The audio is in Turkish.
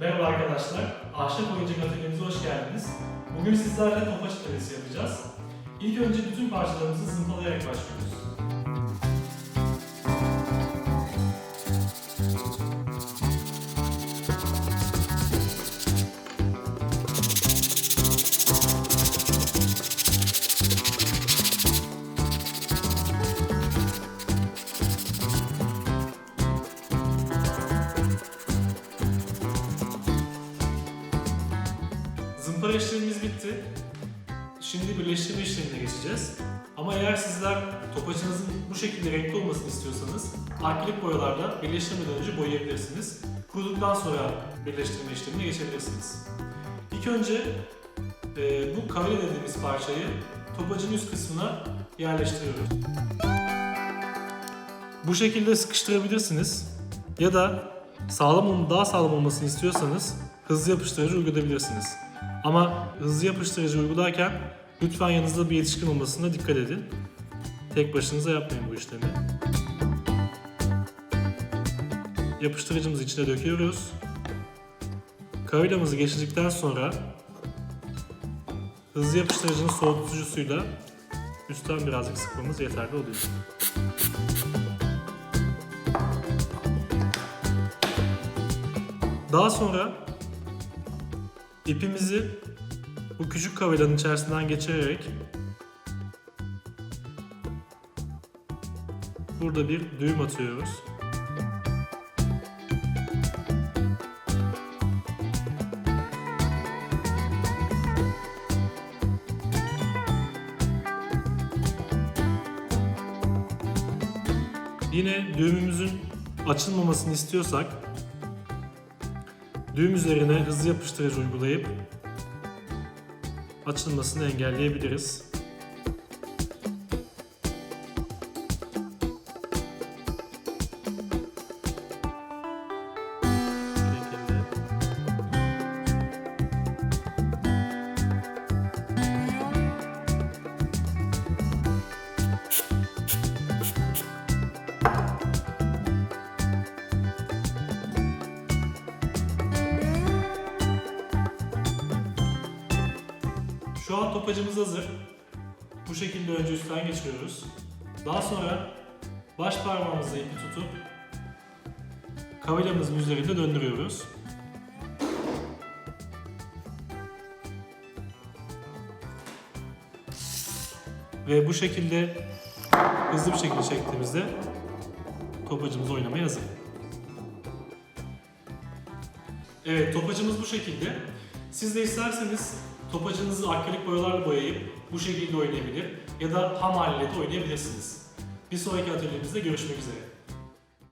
Merhaba arkadaşlar, Ahşap Oyuncak Atölyemize hoş geldiniz. Bugün sizlerle topaç atölyesi yapacağız. İlk önce bütün parçalarımızı zımpalayarak başlıyoruz. Zımpara işlemimiz bitti. Şimdi birleştirme işlemine geçeceğiz. Ama eğer sizler topaçınızın bu şekilde renkli olmasını istiyorsanız akrilik boyalarla birleştirmeden önce boyayabilirsiniz. Kuruduktan sonra birleştirme işlemine geçebilirsiniz. İlk önce e, bu kavle dediğimiz parçayı topacın üst kısmına yerleştiriyoruz. Bu şekilde sıkıştırabilirsiniz ya da sağlam daha sağlam olmasını istiyorsanız hızlı yapıştırıcı uygulayabilirsiniz. Ama hızlı yapıştırıcı uygularken lütfen yanınızda bir yetişkin olmasına dikkat edin. Tek başınıza yapmayın bu işlemi. Yapıştırıcımızı içine döküyoruz. Kavilamızı geçirdikten sonra hızlı yapıştırıcının soğutucusuyla üstten birazcık sıkmamız yeterli oluyor. Daha sonra ipimizi bu küçük kavelanın içerisinden geçirerek burada bir düğüm atıyoruz. Yine düğümümüzün açılmamasını istiyorsak düğüm üzerine hızlı yapıştırıcı uygulayıp açılmasını engelleyebiliriz. Şu an topacımız hazır. Bu şekilde önce üstten geçiriyoruz. Daha sonra baş parmağımızla ipi tutup kavilamızın üzerinde döndürüyoruz. Ve bu şekilde hızlı bir şekilde çektiğimizde topacımız oynamaya hazır. Evet, topacımız bu şekilde. Siz de isterseniz topacınızı akrilik boyalarla boyayıp bu şekilde oynayabilir ya da ham haliyle de oynayabilirsiniz. Bir sonraki atölyemizde görüşmek üzere.